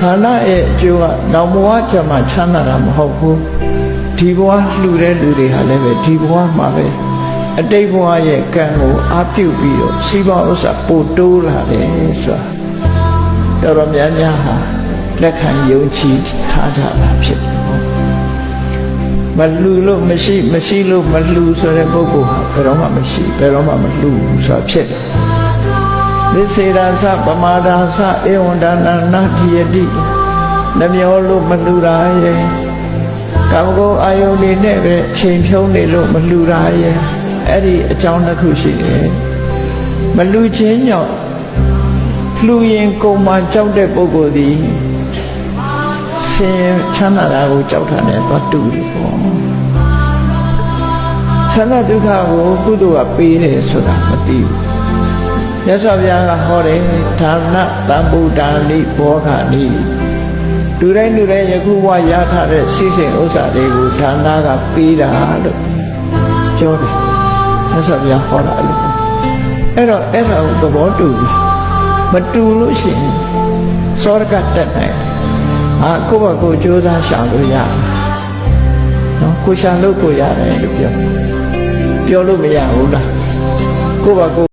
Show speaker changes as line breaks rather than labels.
ဌာနရဲ့အကျိုးကနောက်ဘဝကျမှချမ်းသာတာမဟုတ်ဘူးဒီဘဝလှူတဲ့လူတွေဟာလည်းပဲဒီဘဝမှာပဲအတိတ်ဘဝရဲ့ကံကိုအပြုတ်ပြီးတော့စီးပွားဥစ္စာပို့တိုးလာတယ်ဆိုတာတော်တော်များများဟာလက်ခံယုံကြည်ထားကြတာဖြစ်တယ်ပေါ့မလှူလို့မရှိမရှိလို့မလှူဆိုတဲ့ပုဂ္ဂိုလ်ဟာဘယ်တော့မှမရှိဘယ်တော့မှမလှူဘူးဆိုတာဖြစ်တယ် နိစေရသပမာဒာသဧဝံဒါနနာတိယတိနှမျောလို့မလှူတာရဲ့ကာမဂုဏ်အာယုန်တွေနဲ့ပဲချိန်ဖြုံးနေလို့မလှူတာရဲ့အဲ့ဒီအကြောင်းတစ်ခုရှိတယ်မလှူခြင်းကြောင့်လှူရင်ကိုယ်မှကြောက်တဲ့ပုဂ္ဂိုလ်သည်ဆင်းချမ်းသာတာကိုကြောက်တာနဲ့သွားတူတယ်ပေါ့ချမ်းသာဒုက္ခကိုကုသိုလ်ကပေးတယ်ဆိုတာမသိဘူး မြတ်စွာဘုရားကဟောတယ်ဌာနတံဗုဒ္ဓနိဘောဂနိလူတိုင်းလူတိုင်းယခုဘဝရထားတဲ့စိစိမ်ဥစ္စာတွေကိုဌာနကပေးတာလို့ပြောတယ်မြတ်စွာဘုရားဟောတာအဲ့လိုအဲ့တော့အဲ့ဒါကိုသဘောတူပြီမတူလို့ရှိရင်စောရကတက်နိုင်တယ်ဟာကိုယ့်ဘက်ကိုယ်ကြိုးစားရှာလို့ရတယ်နော်ကိုရှာလို့ကိုရတယ်လို့ပြောပြောလို့မရဘူးလားကိုယ့်ဘက်ကိုယ်